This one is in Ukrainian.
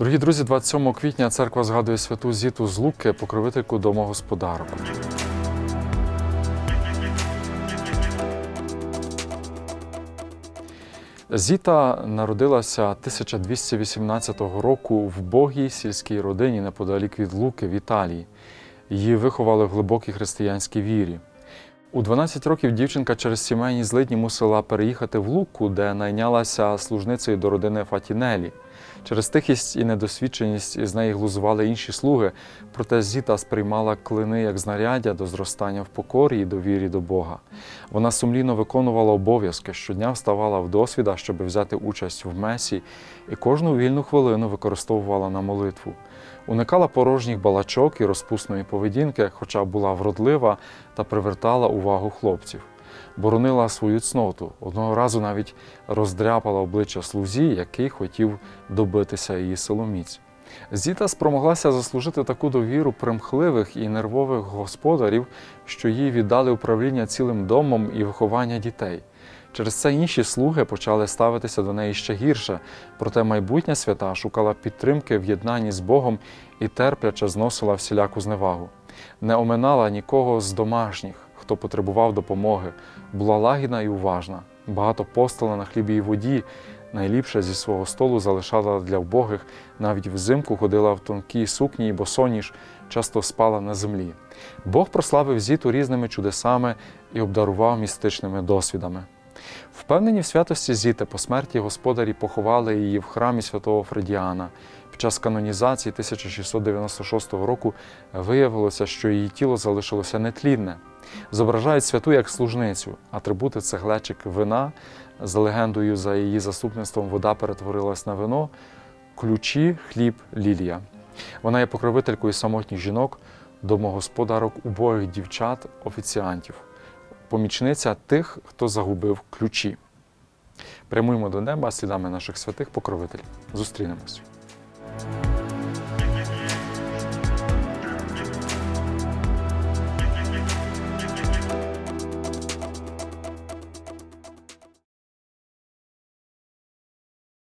Дорогі друзі, 27 квітня церква згадує святу Зіту з Луки, покровительку домогосподарок. Зіта народилася 1218 року в богій сільській родині неподалік від Луки в Італії. Її виховали в глибокій християнській вірі. У 12 років дівчинка через сімейні злидні мусила переїхати в Луку, де найнялася служницею до родини Фатінелі. Через тихість і недосвідченість із неї глузували інші слуги, проте Зіта сприймала клини як знаряддя до зростання в покорі і довірі до Бога. Вона сумлінно виконувала обов'язки, щодня вставала в досвіда, щоб взяти участь в месі, і кожну вільну хвилину використовувала на молитву. Уникала порожніх балачок і розпусної поведінки, хоча була вродлива та привертала увагу хлопців. Боронила свою цноту. Одного разу навіть роздряпала обличчя слузі, який хотів добитися її силоміць. Зіта спромоглася заслужити таку довіру примхливих і нервових господарів, що їй віддали управління цілим домом і виховання дітей. Через це інші слуги почали ставитися до неї ще гірше, проте майбутня свята шукала підтримки в єднанні з Богом і терпляче зносила всіляку зневагу. Не оминала нікого з домашніх, хто потребував допомоги, була лагідна і уважна. Багато постила на хлібі і воді, найліпше зі свого столу залишала для вбогих, навіть взимку ходила в тонкій сукні і босоніж, часто спала на землі. Бог прославив Зіту різними чудесами і обдарував містичними досвідами. Впевнені в святості Зіти по смерті господарі поховали її в храмі святого Фредіана. Під час канонізації 1696 року виявилося, що її тіло залишилося нетлінне. Зображають святу як служницю. Атрибути це глечик вина. За легендою, за її заступництвом вода перетворилась на вино, ключі, хліб, лілія. Вона є покровителькою самотніх жінок, домогосподарок убогих дівчат, офіціантів, помічниця тих, хто загубив ключі. Прямуємо до неба слідами наших святих покровителів. Зустрінемось.